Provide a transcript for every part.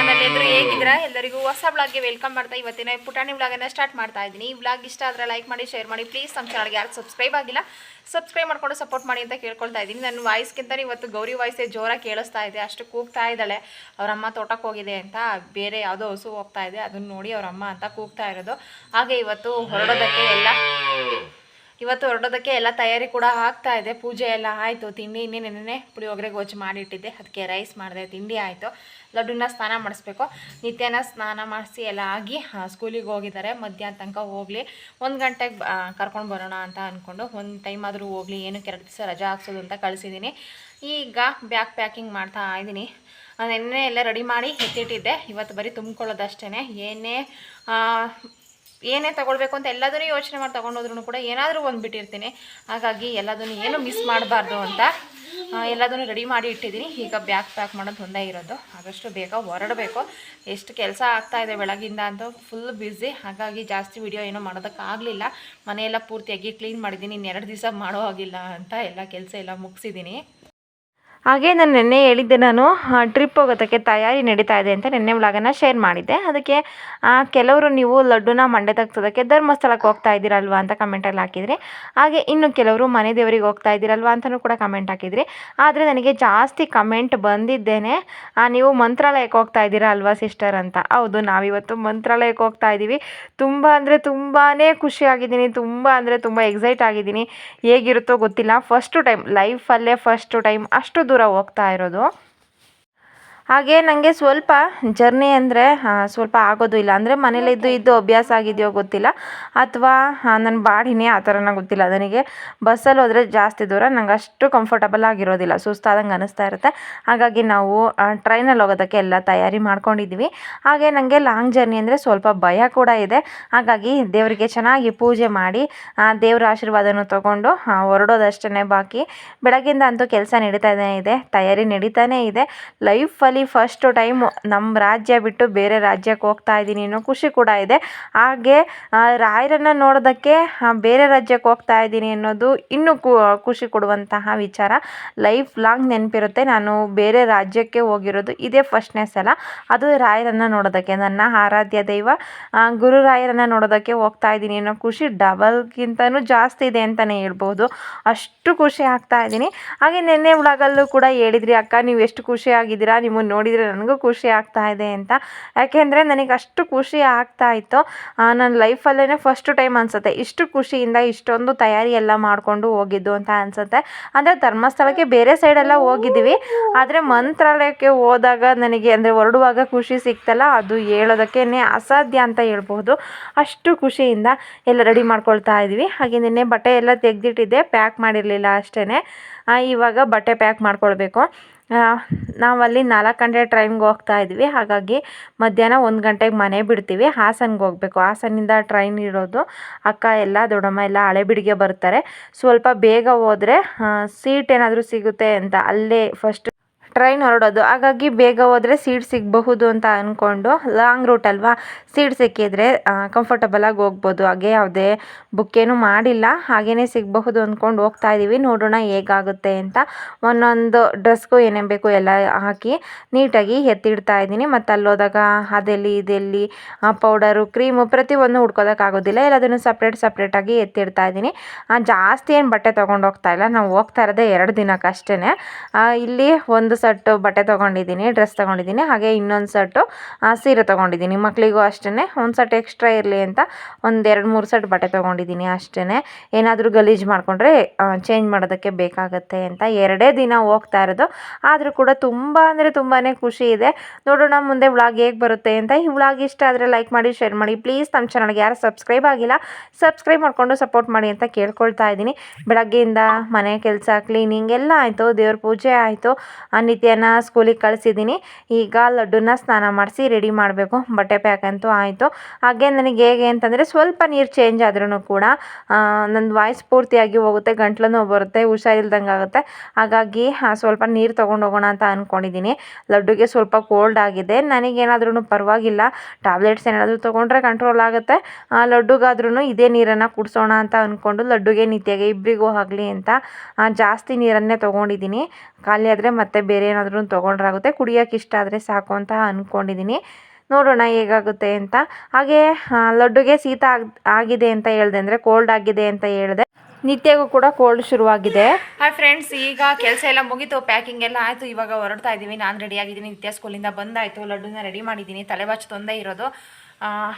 ಎಲ್ಲರೂ ಹೇಗಿದ್ದೀರಾ? ಎಲ್ಲರಿಗೂ ಹೊಸ ಬ್ಲಾಗ್ಗೆ ವೆಲ್ಕಮ್ ಮಾಡ್ತಾ ಇವತ್ತಿನ ಪುಟಾಣಿ ಬ್ಲಾಗನ್ನು ಸ್ಟಾರ್ಟ್ ಮಾಡ್ತಾ ಇದ್ದೀನಿ. ಈ ಬ್ಲಾಗ್ ಇಷ್ಟ ಆದರೆ ಲೈಕ್ ಮಾಡಿ, ಶೇರ್ ಮಾಡಿ. ಪ್ಲೀಸ್ ನಮ್ಮ ಚಾನಲ್ಗೆ ಯಾರು ಸಬ್ಸ್ಕ್ರೈಬ್ ಆಗಿಲ್ಲ, ಸಬ್ಸ್ಕ್ರೈಬ್ ಮಾಡ್ಕೊಂಡು ಸಪೋರ್ಟ್ ಮಾಡಿ ಅಂತ ಕೇಳ್ಕೊಳ್ತಾ ಇದ್ದೀನಿ. ನನ್ನ ವಾಯ್ಸ್ಗಿಂತ ಇವತ್ತು ಗೌರಿ ವಾಯ್ಸೇ ಜೋರಾಗಿ ಕೇಳಿಸ್ತಾ ಇದೆ. ಅಷ್ಟು ಕೂಗ್ತಾ ಇದ್ದಾಳೆ. ಅವರಮ್ಮ ತೋಟಕ್ಕೆ ಹೋಗಿದೆ ಅಂತ, ಬೇರೆ ಯಾವುದೋ ಹಸು ಹೋಗ್ತಾ ಇದೆ, ಅದನ್ನು ನೋಡಿ ಅವರಮ್ಮ ಅಂತ ಕೂಗ್ತಾ ಇರೋದು. ಹಾಗೆ ಇವತ್ತು ಹೊರಡೋದಕ್ಕೆ ಎಲ್ಲ, ಇವತ್ತು ಹೊರಡೋದಕ್ಕೆ ಎಲ್ಲ ತಯಾರಿ ಕೂಡ ಆಗ್ತಾ ಇದೆ. ಪೂಜೆ ಎಲ್ಲ ಆಯಿತು. ತಿಂಡಿ ಇನ್ನೇ ನೆನ್ನೆ ಪುಳಿಯೋಗರೆ ಗೊಜ್ಜು ಮಾಡಿಟ್ಟಿದ್ದೆ. ಅದಕ್ಕೆ ರೈಸ್ ಮಾಡಿದೆ. ತಿಂಡಿ ಆಯಿತು. ಲಡ್ಡುನ ಸ್ನಾನ ಮಾಡಿಸ್ಬೇಕು. ನಿತ್ಯನ ಸ್ನಾನ ಮಾಡಿಸಿ ಎಲ್ಲ ಆಗಿ ಸ್ಕೂಲಿಗೆ ಹೋಗಿದ್ದಾರೆ. ಮಧ್ಯಾಹ್ನ ತನಕ ಹೋಗಲಿ. ಒಂದು ಗಂಟೆಗೆ ಕರ್ಕೊಂಡು ಬರೋಣ ಅಂತ ಅಂದ್ಕೊಂಡು ಒಂದು ಟೈಮ್ ಆದರೂ ಹೋಗಲಿ. ಏನಕ್ಕೆ ಎರಡು ದಿವಸ ರಜಾ ಹಾಕ್ಸೋದು ಅಂತ ಕಳಿಸಿದ್ದೀನಿ ಈಗ ಬ್ಯಾಗ್ ಪ್ಯಾಕಿಂಗ್ ಮಾಡ್ತಾ ಇದ್ದೀನಿ ನೆನ್ನೆ ಎಲ್ಲ ರೆಡಿ ಮಾಡಿ ಎತ್ತಿಟ್ಟಿದ್ದೆ. ಇವತ್ತು ಬರೀ ತುಂಬ್ಕೊಳ್ಳೋದಷ್ಟೇ ಏನೇ ಏನೇ ತೊಗೊಳ್ಬೇಕು ಅಂತ ಎಲ್ಲದನ್ನೂ ಯೋಚನೆ ಮಾಡಿ ತೊಗೊಂಡೋದ್ರೂ ಕೂಡ ಏನಾದರೂ ಒಂದು ಬಿಟ್ಟಿರ್ತೀನಿ. ಹಾಗಾಗಿ ಎಲ್ಲದನ್ನು ಏನು ಮಿಸ್ ಮಾಡಬಾರ್ದು ಅಂತ ಎಲ್ಲದನ್ನು ರೆಡಿ ಮಾಡಿ ಇಟ್ಟಿದ್ದೀನಿ. ಈಗ ಬ್ಯಾಗ್ ಪ್ಯಾಕ್ ಮಾಡೋದು ಒಂದೇ ಇರೋದು. ಆದಷ್ಟು ಬೇಗ ಹೊರಡಬೇಕು. ಎಷ್ಟು ಕೆಲಸ ಆಗ್ತಾ ಇದೆ ಬೆಳಗಿಂದ ಅಂತ ಫುಲ್ ಬ್ಯುಸಿ ಹಾಗಾಗಿ ಜಾಸ್ತಿ ವಿಡಿಯೋ ಏನೂ ಮಾಡೋದಕ್ಕಾಗಲಿಲ್ಲ ಮನೆಯೆಲ್ಲ ಪೂರ್ತಿಯಾಗಿ ಕ್ಲೀನ್ ಮಾಡಿದ್ದೀನಿ. ಇನ್ನೆರಡು ದಿವಸ ಮಾಡೋ ಹಾಗಿಲ್ಲ ಅಂತ ಎಲ್ಲ ಕೆಲಸ ಎಲ್ಲ ಮುಗಿಸಿದ್ದೀನಿ. ಹಾಗೆ ನಾನು ನೆನ್ನೆ ಹೇಳಿದ್ದೆ, ನಾನು ಟ್ರಿಪ್ ಹೋಗೋದಕ್ಕೆ ತಯಾರಿ ನಡೀತಾ ಇದೆ ಅಂತ ನೆನ್ನೆ ವ್ಲಾಗನ್ನು ಶೇರ್ ಮಾಡಿದ್ದೆ. ಅದಕ್ಕೆ ಕೆಲವರು ನೀವು ಲಡ್ಡುನ ಮಂಡೆ ತಗ್ಸೋದಕ್ಕೆ ಧರ್ಮಸ್ಥಳಕ್ಕೆ ಹೋಗ್ತಾ ಇದ್ದೀರಲ್ವಾ ಅಂತ ಕಮೆಂಟಲ್ಲಿ ಹಾಕಿದರೆ, ಹಾಗೆ ಇನ್ನು ಕೆಲವರು ಮನೆ ದೇವರಿಗೆ ಹೋಗ್ತಾ ಇದ್ದೀರಲ್ವಾ ಅಂತಲೂ ಕೂಡ ಕಮೆಂಟ್ ಹಾಕಿದ್ರಿ, ಆದರೆ ನನಗೆ ಜಾಸ್ತಿ ಕಮೆಂಟ್ ಬಂದಿದ್ದೇನೆ ನೀವು ಮಂತ್ರಾಲಯಕ್ಕೆ ಹೋಗ್ತಾ ಇದ್ದೀರಾ ಅಲ್ವಾ ಸಿಸ್ಟರ್ ಅಂತ. ಹೌದು, ನಾವಿವತ್ತು ಮಂತ್ರಾಲಯಕ್ಕೆ ಹೋಗ್ತಾ ಇದ್ದೀವಿ. ತುಂಬ ಅಂದರೆ ತುಂಬಾ ಖುಷಿಯಾಗಿದ್ದೀನಿ ತುಂಬ ಅಂದರೆ ತುಂಬ ಎಕ್ಸೈಟ್ ಆಗಿದ್ದೀನಿ. ಹೇಗಿರುತ್ತೋ ಗೊತ್ತಿಲ್ಲ. ಫಸ್ಟು ಟೈಮ್ ಲೈಫಲ್ಲೇ ಫಸ್ಟು ಟೈಮ್ ಅಷ್ಟು ಹೋಗ್ತಾ ಇರೋದು. ಹಾಗೆ ನನಗೆ ಸ್ವಲ್ಪ ಜರ್ನಿ ಅಂದರೆ ಸ್ವಲ್ಪ ಆಗೋದು ಇಲ್ಲ. ಅಂದರೆ ಮನೇಲಿ ಇದ್ದು ಇದ್ದು ಅಭ್ಯಾಸ ಆಗಿದೆಯೋ ಗೊತ್ತಿಲ್ಲ. ಅಥವಾ ನನ್ನ ಬಾಡಿನೇ ಆ ಥರನ ಗೊತ್ತಿಲ್ಲ. ನನಗೆ ಬಸ್ಸಲ್ಲಿ ಹೋದರೆ ಜಾಸ್ತಿ ದೂರ. ನಂಗೆ ಅಷ್ಟು ಕಂಫರ್ಟಬಲ್ ಆಗಿರೋದಿಲ್ಲ. ಸುಸ್ತಾದಂಗೆ ಅನ್ನಿಸ್ತಾ ಇರುತ್ತೆ. ಹಾಗಾಗಿ ನಾವು ಟ್ರೈನಲ್ಲಿ ಹೋಗೋದಕ್ಕೆ ಎಲ್ಲ ತಯಾರಿ ಮಾಡ್ಕೊಂಡಿದ್ವಿ. ಹಾಗೆ ನನಗೆ ಲಾಂಗ್ ಜರ್ನಿ ಅಂದರೆ ಸ್ವಲ್ಪ ಭಯ ಕೂಡ ಇದೆ. ಹಾಗಾಗಿ ದೇವರಿಗೆ ಚೆನ್ನಾಗಿ ಪೂಜೆ ಮಾಡಿ ದೇವರ ಆಶೀರ್ವಾದನೂ ತಗೊಂಡು ಹೊರಡೋದಷ್ಟೇ ಬಾಕಿ. ಬೆಳಗ್ಗಿಂದ ಅಂತೂ ಕೆಲಸ ನಡೀತಾನೇ ಇದೆ. ತಯಾರಿ ನಡೀತಾನೇ ಇದೆ. ಲೈಫಲ್ಲಿ ಫಸ್ಟು ಟೈಮ್ ನಮ್ಮ ರಾಜ್ಯ ಬಿಟ್ಟು ಬೇರೆ ರಾಜ್ಯಕ್ಕೆ ಹೋಗ್ತಾ ಇದ್ದೀನಿ ಅನ್ನೋ ಖುಷಿ ಕೂಡ ಇದೆ. ಹಾಗೆ ರಾಯರನ್ನು ನೋಡೋದಕ್ಕೆ ಬೇರೆ ರಾಜ್ಯಕ್ಕೆ ಹೋಗ್ತಾ ಇದ್ದೀನಿ ಅನ್ನೋದು ಇನ್ನೂ ಖುಷಿ ಕೊಡುವಂತಹ ವಿಚಾರ. ಲೈಫ್ ಲಾಂಗ್ ನೆನಪಿರುತ್ತೆ. ನಾನು ಬೇರೆ ರಾಜ್ಯಕ್ಕೆ ಹೋಗಿರೋದು ಇದೇ ಫಸ್ಟ್ನೇ ಸಲ. ಅದು ರಾಯರನ್ನು ನೋಡೋದಕ್ಕೆ, ನನ್ನ ಆರಾಧ್ಯ ದೈವ. ಗುರು ಗುರುರಾಯರನ್ನು ನೋಡೋದಕ್ಕೆ ಹೋಗ್ತಾ ಇದ್ದೀನಿ ಅನ್ನೋ ಖುಷಿ ಡಬಲ್ಗಿಂತನೂ ಜಾಸ್ತಿ ಇದೆ ಅಂತಲೇ ಹೇಳ್ಬೋದು. ಅಷ್ಟು ಖುಷಿ ಆಗ್ತಾ ಇದ್ದೀನಿ. ಹಾಗೆ ನಿನ್ನೆ ಒಳಗಲ್ಲೂ ಕೂಡ ಹೇಳಿದ್ರಿ, ಅಕ್ಕ, ನೀವು ಎಷ್ಟು ಖುಷಿ ಆಗಿದ್ದೀರಾ? ನಿಮ್ಮನ್ನು ನೋಡಿದರೆ ನನಗೂ ಖುಷಿ ಆಗ್ತಾ ಇದೆ ಅಂತ. ಯಾಕೆಂದರೆ ನನಗೆ ಅಷ್ಟು ಖುಷಿ ಆಗ್ತಾ ಇತ್ತು. ನನ್ನ ಲೈಫಲ್ಲೇ ಫಸ್ಟ್ ಟೈಮ್ ಅನಿಸುತ್ತೆ. ಇಷ್ಟು ಖುಷಿಯಿಂದ ಇಷ್ಟೊಂದು ತಯಾರಿ ಎಲ್ಲ ಮಾಡಿಕೊಂಡು ಹೋಗಿದ್ದು ಅಂತ ಅನಿಸುತ್ತೆ. ಅಂದರೆ ಧರ್ಮಸ್ಥಳಕ್ಕೆ ಬೇರೆ ಸೈಡೆಲ್ಲ ಹೋಗಿದ್ದೀವಿ ಆದರೆ ಮಂತ್ರಾಲಯಕ್ಕೆ ಹೋದಾಗ ನನಗೆ ಅಂದರೆ ಹೊರಡುವಾಗ ಖುಷಿ ಸಿಕ್ತಲ್ಲ, ಅದು ಹೇಳೋದಕ್ಕೇ ಅಸಾಧ್ಯ ಅಂತ ಹೇಳ್ಬೋದು ಅಷ್ಟು ಖುಷಿಯಿಂದ ಎಲ್ಲ ರೆಡಿ ಮಾಡ್ಕೊಳ್ತಾ ಇದ್ವಿ. ಹಾಗೆ ನಿನ್ನೆ ಬಟ್ಟೆ ಎಲ್ಲ ತೆಗೆದಿಟ್ಟಿದ್ದೆ ಪ್ಯಾಕ್ ಮಾಡಿರಲಿಲ್ಲ ಅಷ್ಟೇ ಇವಾಗ ಬಟ್ಟೆ ಪ್ಯಾಕ್ ಮಾಡ್ಕೊಳ್ಬೇಕು. ನಾವಲ್ಲಿ ನಾಲ್ಕು ಗಂಟೆ ಟ್ರೈನ್ಗೆ ಹೋಗ್ತಾ ಇದ್ವಿ. ಹಾಗಾಗಿ ಮಧ್ಯಾಹ್ನ ಒಂದು ಗಂಟೆಗೆ ಮನೆ ಬಿಡ್ತೀವಿ. ಹಾಸನ್ಗೆ ಹೋಗಬೇಕು. ಹಾಸನಿಂದ ಟ್ರೈನ್ ಇರೋದು ಅಕ್ಕ ಎಲ್ಲ, ದೊಡ್ಡಮ್ಮ ಎಲ್ಲ ಹಳೆಬೀಡಿಗೆ ಬರ್ತಾರೆ. ಸ್ವಲ್ಪ ಬೇಗ ಹೋದರೆ ಸೀಟ್ ಏನಾದರೂ ಸಿಗುತ್ತೆ ಅಂತ ಅಲ್ಲೇ ಫಸ್ಟ್ ಟ್ರೈನ್ ಹೊರಡೋದು. ಹಾಗಾಗಿ ಬೇಗ ಹೋದರೆ ಸೀಟ್ ಸಿಗಬಹುದು ಅಂತ ಅಂದ್ಕೊಂಡು ಲಾಂಗ್ ರೂಟ್ ಅಲ್ವಾ? ಸೀಟ್ ಸಿಕ್ಕಿದ್ರೆ ಕಂಫರ್ಟಬಲಾಗಿ ಹೋಗ್ಬೋದು. ಹಾಗೆ ಯಾವುದೇ ಬುಕ್ ಏನೂ ಮಾಡಿಲ್ಲ. ಹಾಗೇ ಸಿಗಬಹುದು ಅಂದ್ಕೊಂಡು ಹೋಗ್ತಾ ಇದ್ದೀವಿ ನೋಡೋಣ ಹೇಗಾಗುತ್ತೆ ಅಂತ. ಒಂದೊಂದು ಡ್ರೆಸ್ಗೂ ಏನೇನು ಬೇಕು ಎಲ್ಲ ಹಾಕಿ ನೀಟಾಗಿ ಎತ್ತಿಡ್ತಾ ಇದ್ದೀನಿ. ಮತ್ತು ಅಲ್ಲೋದಾಗ ಅದೆಲ್ಲಿ, ಇದೆಲ್ಲಿ ಪೌಡರು ಕ್ರೀಮು ಪ್ರತಿಯೊಂದು ಹುಡ್ಕೋದಕ್ಕಾಗೋದಿಲ್ಲ ಎಲ್ಲದನ್ನು ಸಪ್ರೇಟ್ ಸಪ್ರೇಟಾಗಿ ಎತ್ತಿಡ್ತಾ ಇದ್ದೀನಿ. ಜಾಸ್ತಿ ಏನು ಬಟ್ಟೆ ತೊಗೊಂಡು ಹೋಗ್ತಾ ಇಲ್ಲ. ನಾವು ಹೋಗ್ತಾ ಇರೋದೇ ಎರಡು ದಿನಕ್ಕೆ ಅಷ್ಟೇ ಇಲ್ಲಿ ಒಂದು ಸೆಟ್ ಬಟ್ಟೆ ತೊಗೊಂಡಿದ್ದೀನಿ, ಡ್ರೆಸ್ ತೊಗೊಂಡಿದ್ದೀನಿ, ಹಾಗೆ ಇನ್ನೊಂದು ಸೆಟ್ಟು ಸೀರೆ ತೊಗೊಂಡಿದ್ದೀನಿ. ಮಕ್ಕಳಿಗೂ ಅಷ್ಟೇ ಒಂದು ಸೆಟ್ ಎಕ್ಸ್ಟ್ರಾ ಇರಲಿ ಅಂತ ಒಂದು ಎರಡು ಮೂರು ಸೆಟ್ ಬಟ್ಟೆ ತೊಗೊಂಡಿದ್ದೀನಿ ಅಷ್ಟೇ ಏನಾದರೂ ಗಲೀಜು ಮಾಡಿಕೊಂಡ್ರೆ ಚೇಂಜ್ ಮಾಡೋದಕ್ಕೆ ಬೇಕಾಗುತ್ತೆ ಅಂತ ಎರಡೇ ದಿನ ಹೋಗ್ತಾ ಇರೋದು. ಆದರೂ ಕೂಡ ತುಂಬ ಅಂದರೆ ತುಂಬಾ ಖುಷಿ ಇದೆ. ನೋಡೋಣ ಮುಂದೆ ವ್ಲಾಗ್ ಹೇಗೆ ಬರುತ್ತೆ ಅಂತ. ಈ ವ್ಲಾಗ್ ಇಷ್ಟ ಆದರೆ ಲೈಕ್ ಮಾಡಿ ಶೇರ್ ಮಾಡಿ. ಪ್ಲೀಸ್ ನಮ್ಮ ಚಾನಲ್ಗೆ ಯಾರು ಸಬ್ಸ್ಕ್ರೈಬ್ ಆಗಿಲ್ಲ ಸಬ್ಸ್ಕ್ರೈಬ್ ಮಾಡಿಕೊಂಡು ಸಪೋರ್ಟ್ ಮಾಡಿ ಅಂತ ಕೇಳ್ಕೊಳ್ತಾ ಇದ್ದೀನಿ. ಬೆಳಗ್ಗೆಯಿಂದ ಮನೆ ಕೆಲಸ ಕ್ಲೀನಿಂಗ್ ಎಲ್ಲ ಆಯಿತು, ದೇವ್ರ ಪೂಜೆ ಆಯಿತು. ನಿತ್ಯನ ಸ್ಕೂಲಿಗೆ ಕಳಿಸಿದ್ದೀನಿ. ಈಗ ಲಡ್ಡುನ ಸ್ನಾನ ಮಾಡಿಸಿ ರೆಡಿ ಮಾಡಬೇಕು. ಬಟ್ಟೆ ಪ್ಯಾಕ್ ಅಂತೂ ಆಯಿತು. ಹಾಗೆ ನನಗೆ ಹೇಗೆ ಅಂತಂದರೆ ಸ್ವಲ್ಪ ನೀರು ಚೇಂಜ್ ಆದ್ರೂ ಕೂಡ ನನ್ನ ವಾಯ್ಸ್ ಪೂರ್ತಿಯಾಗಿ ಹೋಗುತ್ತೆ, ಗಂಟ್ಲೂ ಬರುತ್ತೆ, ಹುಷಾರಿಲ್ದಂಗೆ ಆಗುತ್ತೆ. ಹಾಗಾಗಿ ಸ್ವಲ್ಪ ನೀರು ಹೋಗೋಣ ಅಂತ ಅಂದ್ಕೊಂಡಿದ್ದೀನಿ ಲಡ್ಡುಗೆ ಸ್ವಲ್ಪ ಕೋಲ್ಡ್ ಆಗಿದೆ. ನನಗೇನಾದ್ರೂ ಪರವಾಗಿಲ್ಲ. ಟ್ಯಾಬ್ಲೆಟ್ಸ್ ಏನಾದರೂ ತೊಗೊಂಡ್ರೆ ಕಂಟ್ರೋಲ್ ಆಗುತ್ತೆ. ಲಡ್ಡುಗಾದ್ರೂ ಇದೇ ನೀರನ್ನು ಕುಡಿಸೋಣ ಅಂತ ಅಂದ್ಕೊಂಡು ಲಡ್ಡುಗೆ ನಿತ್ಯಗೆ ಇಬ್ಬರಿಗೂ ಆಗಲಿ ಅಂತ ಜಾಸ್ತಿ ನೀರನ್ನೇ ತೊಗೊಂಡಿದ್ದೀನಿ. ಖಾಲಿ ಆದರೆ ಮತ್ತೆ ಬೇರೆ ಏನಾದರೂ ತೊಗೊಂಡ್ರಾಗುತ್ತೆ, ಕುಡಿಯೋಕೆ ಇಷ್ಟ ಆದರೆ ಸಾಕು ಅಂತ ಅಂದ್ಕೊಂಡಿದ್ದೀನಿ ನೋಡೋಣ ಹೇಗಾಗುತ್ತೆ ಅಂತ. ಹಾಗೆ ಲಡ್ಡುಗೆ ಶೀತ ಆಗ್, ಆಗಿದೆ ಅಂತ ಹೇಳಿದೆ ಅಂದರೆ ಕೋಲ್ಡ್ ಆಗಿದೆ ಅಂತ ಹೇಳಿದೆ. ನಿತ್ಯಗೂ ಕೂಡ ಕೋಲ್ಡ್ ಶುರುವಾಗಿದೆ. ಹಾಯ್ ಫ್ರೆಂಡ್ಸ್ ಈಗ ಕೆಲಸ ಎಲ್ಲ ಮುಗೀತು ಪ್ಯಾಕಿಂಗ್ ಎಲ್ಲ ಆಯಿತು, ಇವಾಗ ಹೊರಡ್ತಾ ಇದ್ದೀವಿ ನಾನು ರೆಡಿ ಆಗಿದ್ದೀನಿ. ನಿತ್ಯ ಸ್ಕೂಲಿಂದ ಬಂದಾಯಿತು. ಲಡ್ಡುನ ರೆಡಿ ಮಾಡಿದ್ದೀನಿ ತಲೆಬಾಚು ತೊಂದರೆ ಇರೋದು.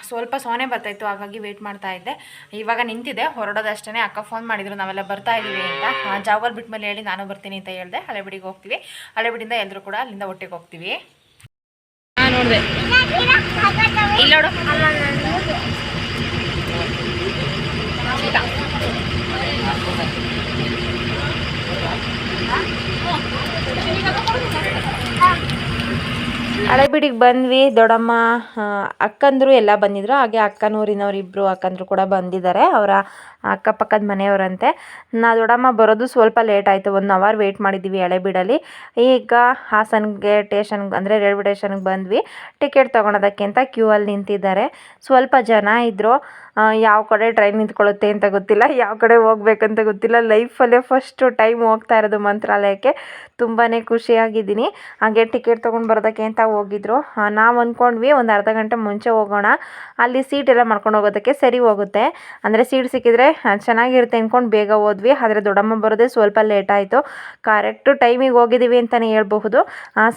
ಸ್ವಲ್ಪ ಸೋನೆ ಬರ್ತಾಯಿತ್ತು ಹಾಗಾಗಿ ವೇಟ್ ಮಾಡ್ತಾ ಇದ್ದೆ. ಇವಾಗ ನಿಂತಿದೆ ಹೊರಡೋದಷ್ಟೇ ಅಕ್ಕ ಫೋನ್ ಮಾಡಿದ್ರು ನಾವೆಲ್ಲ ಬರ್ತಾ ಇದ್ದೀವಿ ಅಂತ. ಜಾವರ್ ಜಾವಲ್ ಬಿಟ್ಟ ಮೇಲೆ ಹೇಳಿ ನಾನು ಬರ್ತೀನಿ ಅಂತ ಹೇಳಿದೆ. ಹಳೆಬಿಡಿಗೆ ಹೋಗ್ತೀವಿ. ಹಳೆಬಿಡಿಂದ ಎಲ್ಲರೂ ಕೂಡ ಅಲ್ಲಿಂದ ಒಟ್ಟಿಗೆ ಹೋಗ್ತೀವಿ. ಹಾಂ ನೋಡಿದೆ. ಇಲ್ಲ ನೋಡು. ಹಳೆಬೀಡಿಗೆ ಬಂದ್ವಿ ದೊಡ್ಡಮ್ಮ ಅಕ್ಕಂದರು ಎಲ್ಲ ಬಂದಿದ್ರು. ಹಾಗೆ ಅಕ್ಕನೂರಿನವ್ರು ಇಬ್ಬರು ಅಕ್ಕಂದ್ರು ಕೂಡ ಬಂದಿದ್ದಾರೆ ಅವರ ಅಕ್ಕಪಕ್ಕದ ಮನೆಯವರಂತೆ. ನಾ ದೊಡ್ಡಮ್ಮ ಬರೋದು ಸ್ವಲ್ಪ ಲೇಟ್ ಆಯಿತು ಒನ್ ಅವರ್ ವೇಟ್ ಮಾಡಿದ್ದೀವಿ ಹಳೆಬೀಡಲ್ಲಿ ಈಗ ಹಾಸನ್ಗೆ ಟೇಷನ್ಗೆ ಅಂದರೆ ರೈಲ್ವೆ ಟೇಷನ್ಗೆ ಬಂದ್ವಿ. ಟಿಕೆಟ್ ತೊಗೊಳೋದಕ್ಕೆ ಅಂತ ಕ್ಯೂ ಅಲ್ಲಿ ನಿಂತಿದ್ದಾರೆ. ಸ್ವಲ್ಪ ಜನ ಇದ್ದರು ಯಾವ ಕಡೆ ಟ್ರೈನ್ ನಿಂತ್ಕೊಳ್ಳುತ್ತೆ ಅಂತ ಗೊತ್ತಿಲ್ಲ, ಯಾವ ಕಡೆ ಹೋಗ್ಬೇಕಂತ ಗೊತ್ತಿಲ್ಲ. ಲೈಫಲ್ಲೇ ಫಸ್ಟು ಟೈಮ್ ಹೋಗ್ತಾ ಇರೋದು ಮಂತ್ರಾಲಯಕ್ಕೆ. ತುಂಬಾ ಖುಷಿಯಾಗಿದ್ದೀನಿ. ಹಾಗೆ ಟಿಕೆಟ್ ತೊಗೊಂಡು ಬರೋದಕ್ಕೆ ಅಂತ ಹೋಗಿದ್ರು. ನಾವು ಅಂದ್ಕೊಂಡ್ವಿ ಒಂದು ಅರ್ಧ ಗಂಟೆ ಮುಂಚೆ ಹೋಗೋಣ. ಅಲ್ಲಿ ಸೀಟ್ ಎಲ್ಲ ಮಾಡ್ಕೊಂಡು ಹೋಗೋದಕ್ಕೆ ಸರಿ ಹೋಗುತ್ತೆ. ಅಂದರೆ ಸೀಟ್ ಸಿಕ್ಕಿದ್ರೆ ಚೆನ್ನಾಗಿರುತ್ತೆ ಅಂದ್ಕೊಂಡು ಬೇಗ ಹೋದ್ವಿ. ಆದರೆ ದೊಡ್ಡಮ್ಮ ಬರೋದೇ ಸ್ವಲ್ಪ ಲೇಟ್ ಆಯಿತು. ಕರೆಕ್ಟು ಟೈಮಿಗೆ ಹೋಗಿದ್ದೀವಿ ಅಂತಲೇ ಹೇಳ್ಬಹುದು.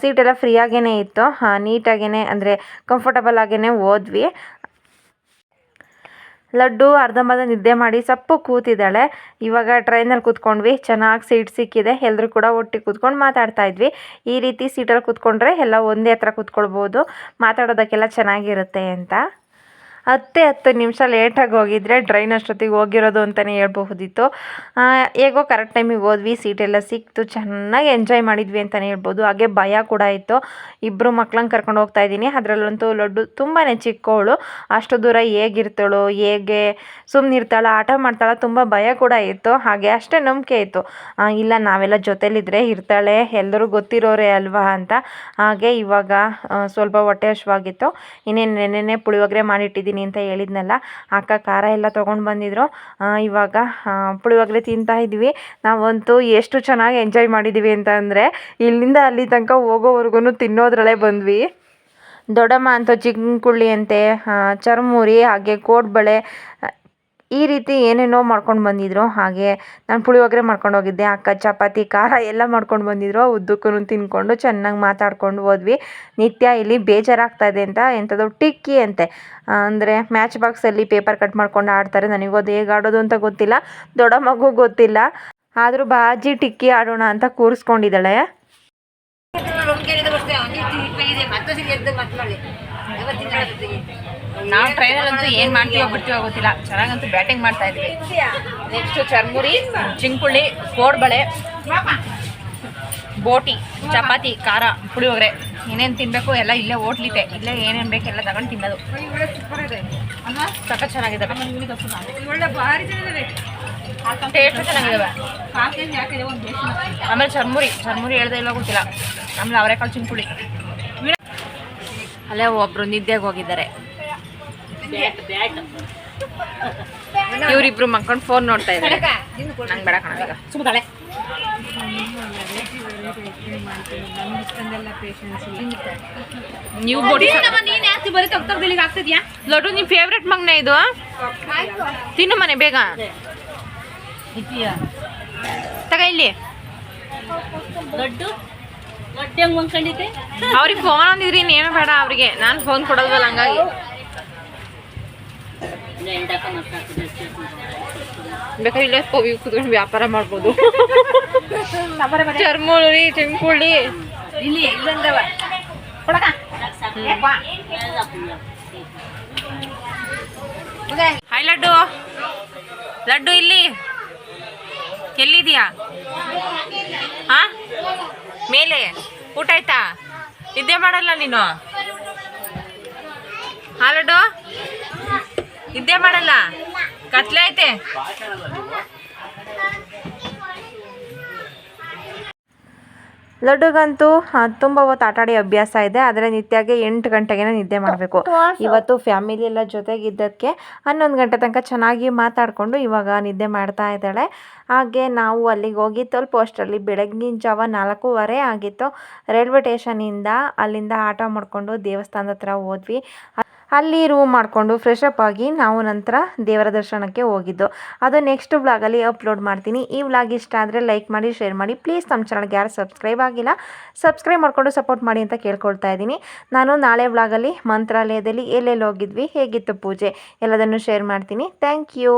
ಸೀಟ್ ಎಲ್ಲ ಫ್ರೀಯಾಗೇ ಇತ್ತು. ನೀಟಾಗೇ ಅಂದರೆ ಕಂಫರ್ಟಬಲ್ ಆಗೇ ಹೋದ್ವಿ. ಲಡ್ಡು ಅರ್ಧಂಬರ್ಧ ನಿದ್ದೆ ಮಾಡಿ ಸಪ್ಪು ಕೂತಿದ್ದಾಳೆ. ಇವಾಗ ಟ್ರೈನಲ್ಲಿ ಕೂತ್ಕೊಂಡ್ವಿ. ಚೆನ್ನಾಗಿ ಸೀಟ್ ಸಿಕ್ಕಿದೆ. ಎಲ್ಲರೂ ಕೂಡ ಒಟ್ಟಿಗೆ ಕೂತ್ಕೊಂಡು ಮಾತಾಡ್ತಾ ಇದ್ವಿ. ಈ ರೀತಿ ಸೀಟಲ್ಲಿ ಕೂತ್ಕೊಂಡ್ರೆ ಎಲ್ಲ ಒಂದೇ ಹತ್ರ ಕೂತ್ಕೊಳ್ಬೋದು. ಮಾತಾಡೋದಕ್ಕೆಲ್ಲ ಚೆನ್ನಾಗಿರುತ್ತೆ ಅಂತ. ಹತ್ತೇ ಹತ್ತು ನಿಮಿಷ ಲೇಟಾಗಿ ಹೋಗಿದ್ರೆ ಟ್ರೈನ್ ಅಷ್ಟೊತ್ತಿಗೆ ಹೋಗಿರೋದು ಅಂತಲೇ ಹೇಳ್ಬಹುದಿತ್ತು. ಹೇಗೋ ಕರೆಕ್ಟ್ ಟೈಮಿಗೆ ಹೋದ್ವಿ ಸೀಟೆಲ್ಲ ಸಿಕ್ತು, ಚೆನ್ನಾಗಿ ಎಂಜಾಯ್ ಮಾಡಿದ್ವಿ ಅಂತಲೇ ಹೇಳ್ಬೋದು. ಹಾಗೆ ಭಯ ಕೂಡ ಇತ್ತು. ಇಬ್ಬರು ಮಕ್ಳನ್ನ ಕರ್ಕೊಂಡು ಹೋಗ್ತಾ ಇದ್ದೀನಿ. ಅದರಲ್ಲಂತೂ ಲಡ್ಡು ತುಂಬಾ ಚಿಕ್ಕವಳು ಅಷ್ಟು ದೂರ ಹೇಗಿರ್ತಾಳು, ಹೇಗೆ ಸುಮ್ಮನಿರ್ತಾಳೆ ಆಟ ಮಾಡ್ತಾಳೆ ತುಂಬ ಭಯ ಕೂಡ ಇತ್ತು. ಹಾಗೆ ಅಷ್ಟೇ ನಂಬಿಕೆ ಇತ್ತು. ಇಲ್ಲ, ನಾವೆಲ್ಲ ಜೊತೆಲಿದ್ರೆ ಇರ್ತಾಳೆ, ಎಲ್ಲರೂ ಗೊತ್ತಿರೋರೇ ಅಲ್ವಾ ಅಂತ. ಹಾಗೆ ಇವಾಗ ಸ್ವಲ್ಪ ಹೊಟ್ಟೆ ಹಶ್ವಾಗಿತ್ತು ಇನ್ನೇನು ನೆನ್ನೆನೆ ಪುಳಿಯೋಗರೆ ಮಾಡಿಟ್ಟಿದ್ದೀನಿ. ಅಂತ ಹೇಳಿದ್ನಲ್ಲ, ಅಕ್ಕ ಖಾರ ಎಲ್ಲ ತೊಗೊಂಡು ಬಂದಿದ್ರು. ಇವಾಗ ಪುಳಿಯೋಗರೆ ತಿಂತಾ ಇದ್ವಿ ನಾವಂತೂ ಎಷ್ಟು ಚೆನ್ನಾಗಿ ಎಂಜಾಯ್ ಮಾಡಿದ್ದೀವಿ ಅಂತ ಅಂದರೆ, ಇಲ್ಲಿಂದ ಅಲ್ಲಿ ತನಕ ಹೋಗೋವರೆಗೂ ತಿನ್ನೋದ್ರಲ್ಲೇ ಬಂದ್ವಿ. ದೊಡ್ಡಮ್ಮ ಅಂತ ಚಿಕ್ಕುಳ್ಳಿ ಅಂತೆ ಚರ್ಮುರಿ, ಹಾಗೆ ಕೋಡ್ಬಳೆ ಈ ರೀತಿ ಏನೇನೋ ಮಾಡ್ಕೊಂಡು ಬಂದಿದ್ರು. ಹಾಗೆ ನಾನು ಪುಳಿಯೋಗರೆ ಮಾಡ್ಕೊಂಡು ಹೋಗಿದ್ದೆ. ಅಕ್ಕ, ಚಪಾತಿ, ಖಾರ ಎಲ್ಲ ಮಾಡ್ಕೊಂಡು ಬಂದಿದ್ರು. ಉದ್ದಕ್ಕೂ ತಿನ್ಕೊಂಡು ಚೆನ್ನಾಗಿ ಮಾತಾಡ್ಕೊಂಡು ಹೋದ್ವಿ. ನಿತ್ಯ ಇಲ್ಲಿ ಬೇಜಾರಾಗ್ತಾ ಇದೆ ಅಂತ ಎಂಥದ್ದು ಟಿಕ್ಕಿ ಅಂತೆ. ಅಂದರೆ ಮ್ಯಾಚ್ ಬಾಕ್ಸಲ್ಲಿ ಪೇಪರ್ ಕಟ್ ಮಾಡ್ಕೊಂಡು ಆಡ್ತಾರೆ. ನನಗೂ ಅದು ಹೇಗೆ ಆಡೋದು ಅಂತ ಗೊತ್ತಿಲ್ಲ. ದೊಡ್ಡ ಮಗು ಗೊತ್ತಿಲ್ಲ. ಆದರೂ ಬಾಜಿ ಟಿಕ್ಕಿ ಆಡೋಣ ಅಂತ ಕೂರಿಸ್ಕೊಂಡಿದ್ದಾಳೆ. ನಾವು ಟ್ರೈನಲ್ಲಂತೂ ಏನು ಮಾಡ್ತೀವೋ ಬಿಡ್ತೀವೋ ಗೊತ್ತಿಲ್ಲ. ಚೆನ್ನಾಗಂತೂ ಬ್ಯಾಟಿಂಗ್ ಮಾಡ್ತಾ ಇದ್ವಿ ನೆಕ್ಸ್ಟ್ ಚರ್ಮುರಿ ಚಿಂಕುಳ್ಳಿ ಕೋಡ್ಬಳೆ ಬೋಟಿ ಚಪಾತಿ ಖಾರ ಪುಳಿಯೋಗರೆ ಏನೇನು ತಿನ್ನಬೇಕು ಎಲ್ಲ ಇಲ್ಲೇ ಓಟ್ಲಿಟ್ಟೆ ಇಲ್ಲೇ ಏನೇನು ಬೇಕು ಎಲ್ಲ ತಗೊಂಡು ತಿನ್ನೋದು. ಸಖತ್ ಚೆನ್ನಾಗಿದ್ದಾವೆ ಟೇಸ್ಟ್ ಚೆನ್ನಾಗಿದ್ದಾವೆ ಆಮೇಲೆ ಚರ್ಮುರಿ. ಚರ್ಮುರಿ ಹೇಳ್ದೆ ಇಲ್ಲ ಗೊತ್ತಿಲ್ಲ. ಆಮೇಲೆ ಅವರೆಕಾಳು ಚಿಂಕುಳಿ. ಅಲ್ಲೇ ಒಬ್ರು ನಿದ್ದೆಗೆ ಹೋಗಿದ್ದಾರೆ. ಇವರಿಬ್ರು ಮಕ್ಕೊಂಡು ಫೋನ್ ನೋಡ್ತಾ ಇದ್ದಾರೆ. ನಂಗೆ ಬೇಡ ಕಣ ಈಗ ಸುಮ್ಮನೆ ನೀವು ಲಡ್ಡು ನಿಮ್ಮ ಫೇವ್ರೆಟ್ ಮಗ್ನ ಇದು? ತಿನ್ನು ಮನೆ ಬೇಗ. ತಗ ಇಲ್ಲಿ. ಅವ್ರಿಗೆ ಫೋನ್ ಒಂದಿದ್ರಿ ಏನು ಬೇಡ ಅವ್ರಿಗೆ. ನಾನು ಫೋನ್ ಕೊಡೋದಲ್ಲ ಹಂಗಾಗಿ. ಬೇಕಾದ್ರೆ ಇಲ್ಲೇ ಕೋವಿ ಕುತ್ಕೊಂಡು ವ್ಯಾಪಾರ ಮಾಡ್ಬೋದು. ಚರ್ಮುಳಿ ಚೆಂಕುಳ್ಳಿ ಇಲ್ಲಿ ಹಾಯ್ ಲಡ್ಡು. ಲಡ್ಡು ಇಲ್ಲಿ. ಎಲ್ಲಿದ್ಯಾ? ಹಾ ಮೇಲೆ. ಊಟ ಆಯ್ತಾ? ನಿದ್ದೆ ಮಾಡಲ್ಲ ನೀನು? ಹಾ ಲಡ್ಡು. ನಿದ್ದೆ ಮಾಡಲ್ಲ? ಕತ್ಲೆ ಐತೆ. ಲಡ್ಡುಗಂತೂ ತುಂಬ ಹೊತ್ತು ಆಟಾಡಿ ಅಭ್ಯಾಸ ಇದೆ. ಆದರೆ ನಿತ್ಯಾಗೆ ಎಂಟು ಗಂಟೆಗೆ ನಿದ್ದೆ ಮಾಡಬೇಕು. ಇವತ್ತು ಫ್ಯಾಮಿಲಿ ಎಲ್ಲ ಜೊತೆಗಿದ್ದಕ್ಕೆ ಹನ್ನೊಂದು ಗಂಟೆ ತನಕ ಚೆನ್ನಾಗಿ ಮಾತಾಡಿಕೊಂಡು ಇವಾಗ ನಿದ್ದೆ ಮಾಡ್ತಾ ಇದ್ದಾಳೆ. ಹಾಗೆ ನಾವು ಅಲ್ಲಿಗೆ ಹೋಗಿ ತಲುಪೋಷ್ಟರಲ್ಲಿ ಬೆಳಗ್ಗಿನ ಜಾವ ನಾಲ್ಕೂವರೆ ಆಗಿತ್ತು. ರೈಲ್ವೆ ಸ್ಟೇಷನಿಂದ ಅಲ್ಲಿಂದ ಆಟೋ ಮಾಡಿಕೊಂಡು ದೇವಸ್ಥಾನದ ಹತ್ರ ಹೋದ್ವಿ. ಅಲ್ಲಿ ರೂಮ್ ಮಾಡಿಕೊಂಡು ಫ್ರೆಶ್ ಅಪ್ ಆಗಿ ನಾವು ನಂತರ ದೇವರ ದರ್ಶನಕ್ಕೆ ಹೋಗಿದ್ದು. ಅದು ನೆಕ್ಸ್ಟ್ ವ್ಲಾಗಲ್ಲಿ ಅಪ್ಲೋಡ್ ಮಾಡ್ತೀನಿ. ಈ ವ್ಲಾಗ್ ಇಷ್ಟ ಆದರೆ ಲೈಕ್ ಮಾಡಿ ಶೇರ್ ಮಾಡಿ. ಪ್ಲೀಸ್ ನಮ್ಮ ಚಾನಲ್ಗೆ ಯಾರು ಸಬ್ಸ್ಕ್ರೈಬ್ ಆಗಿಲ್ಲ ಸಬ್ಸ್ಕ್ರೈಬ್ ಮಾಡಿಕೊಂಡು ಸಪೋರ್ಟ್ ಮಾಡಿ ಅಂತ ಕೇಳ್ಕೊಳ್ತಾ ಇದ್ದೀನಿ. ನಾನು ನಾಳೆ ವ್ಲಾಗಲ್ಲಿ ಮಂತ್ರಾಲಯದಲ್ಲಿ ಎಲ್ಲೆಲ್ಲಿ ಹೋಗಿದ್ವಿ, ಹೇಗಿತ್ತು ಪೂಜೆ, ಎಲ್ಲದನ್ನು ಶೇರ್ ಮಾಡ್ತೀನಿ. Thank you